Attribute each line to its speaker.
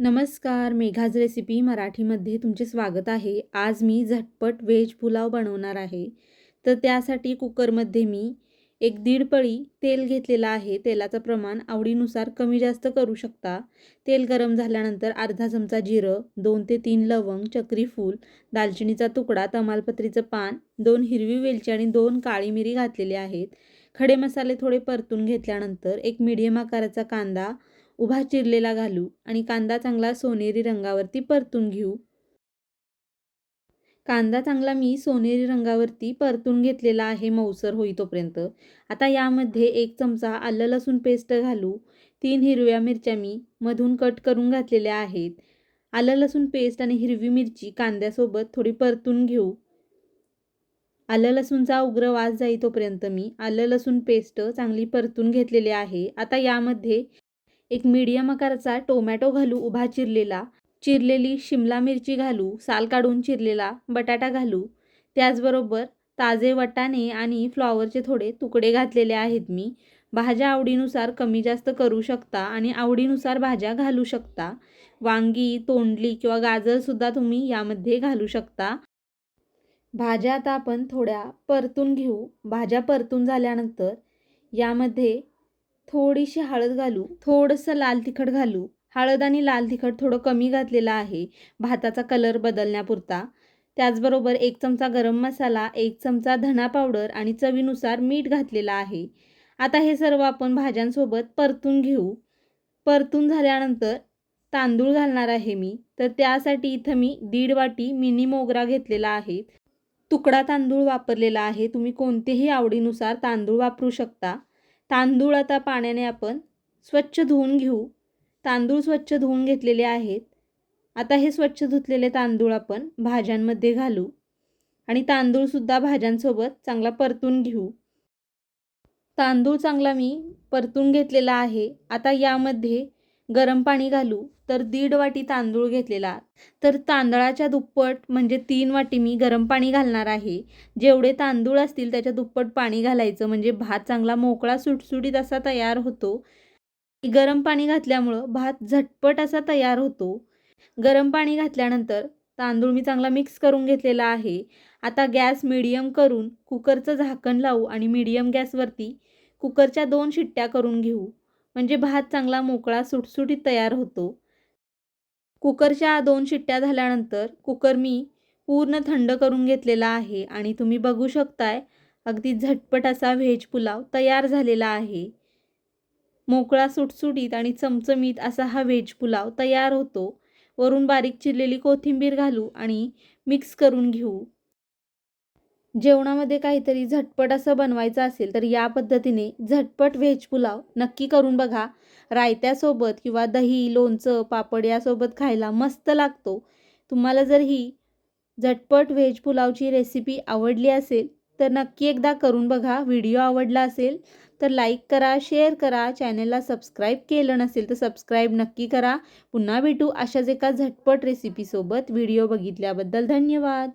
Speaker 1: नमस्कार मेघाज रेसिपी मराठीमध्ये तुमचे स्वागत आहे. आज मी झटपट व्हेज पुलाव बनवणार आहे. तर त्यासाठी कुकरमध्ये मी एक दीड पळी तेल घेतलेलं आहे. तेलाचं प्रमाण आवडीनुसार कमी जास्त करू शकता. तेल गरम झाल्यानंतर अर्धा चमचा जिरं दोन ते तीन लवंग चक्री फूल दालचिनीचा तुकडा तमालपत्रीचं पान दोन हिरवी वेलची आणि दोन काळी मिरी घातलेली आहेत. खडे मसाले थोडे परतून घेतल्यानंतर एक मीडियम आकाराचा कांदा उभा चिरलेला घालू आणि कांदा चांगला सोनेरी रंगावरती परतून घेऊ. कांदा चांगला मी सोनेरी रंगावरती परतून घेतलेला आहे मऊसर होई तोपर्यंत आता यामध्ये एक चमचा आलं लसूण पेस्ट घालू. तीन हिरव्या मिरच्या मी मधून कट करून घातलेल्या आहेत. आलं लसूण पेस्ट आणि हिरवी मिरची कांद्यासोबत थोडी परतून घेऊ. आलं लसूणचा उग्र वास जाई तोपर्यंत मी आलं लसूण पेस्ट चांगली परतून घेतलेली आहे. आता यामध्ये एक मीडियम आकाराचा टोमॅटो घालू उभा चिरलेला. चिरलेली शिमला मिरची घालू साल काढून चिरलेला बटाटा घालू. त्याचबरोबर ताजे वटाणे आणि फ्लॉवरचे थोडे तुकडे घातलेले आहेत मी. भाज्या आवडीनुसार कमी जास्त करू शकता आणि आवडीनुसार भाज्या घालू शकता. वांगी तोंडली किंवा गाजरसुद्धा तुम्ही यामध्ये घालू शकता. भाज्या आता आपण थोड्या परतून घेऊ. भाज्या परतून झाल्यानंतर यामध्ये थोडीशी हळद घालू थोडंसं लाल तिखट घालू. हळद आणि लाल तिखट थोडं कमी घातलेलं आहे भाताचा कलर बदलण्यापुरता. त्याचबरोबर एक चमचा गरम मसाला एक चमचा धना पावडर आणि चवीनुसार मीठ घातलेलं आहे. आता हे सर्व आपण भाज्यांसोबत परतून घेऊ. परतून झाल्यानंतर तांदूळ घालणार आहे मी. तर त्यासाठी इथं मी दीड वाटी मिनी मोगरा घेतलेला आहे. तुकडा तांदूळ वापरलेला आहे. तुम्ही कोणतेही आवडीनुसार तांदूळ वापरू शकता. तांदूळ आता पाण्याने आपण स्वच्छ धुवून घेऊ. तांदूळ स्वच्छ धुवून घेतलेले आहेत. आता हे स्वच्छ धुतलेले तांदूळ आपण भाज्यांमध्ये घालू. आणि तांदूळसुद्धा भाज्यांसोबत चांगला परतून घेऊ. तांदूळ चांगला मी परतून घेतलेला आहे. आता यामध्ये गरम पाणी घालू तर दीड वाटी तांदूळ घेतलेला. तर तांदळाच्या दुप्पट म्हणजे तीन वाटी मी गरम पाणी घालणार आहे. जेवढे तांदूळ असतील त्याच्या दुप्पट पाणी घालायचं म्हणजे भात चांगला मोकळा सुटसुटीत असा तयार होतो. गरम पाणी घातल्यामुळं भात झटपट असा तयार होतो. गरम पाणी घातल्यानंतर तांदूळ मी चांगला मिक्स करून घेतलेला आहे. आता गॅस मिडियम करून कुकरचं झाकण लावू आणि मिडियम गॅसवरती कुकरच्या दोन शिट्ट्या करून घेऊ. म्हणजे भात चांगला मोकळा सुटसुटीत तयार होतो. कुकरच्या दोन शिट्ट्या झाल्यानंतर कुकर मी पूर्ण थंड करून घेतलेला आहे आणि तुम्ही बघू शकताय अगदी झटपट असा व्हेज पुलाव तयार झालेला आहे. मोकळा सुटसुटीत आणि चमचमीत असा हा व्हेज पुलाव तयार होतो. वरून बारीक चिरलेली कोथिंबीर घालू आणि मिक्स करून घेऊ. जेवणामध्ये काहीतरी झटपट असं बनवायचं असेल तर या पद्धतीने झटपट व्हेज पुलाव नक्की करून बघा. रायत्यासोबत किंवा दही लोणचं पापड यासोबत खायला मस्त लागतो. तुम्हाला जर ही झटपट व्हेज पुलावची रेसिपी आवडली असेल तर नक्की एकदा करून बघा. व्हिडिओ आवडला असेल तर लाईक करा शेअर करा. चॅनलला सबस्क्राईब केलं नसेल तर सबस्क्राईब नक्की करा. पुन्हा भेटू अशाच एका झटपट रेसिपीसोबत. व्हिडिओ बघितल्याबद्दल धन्यवाद.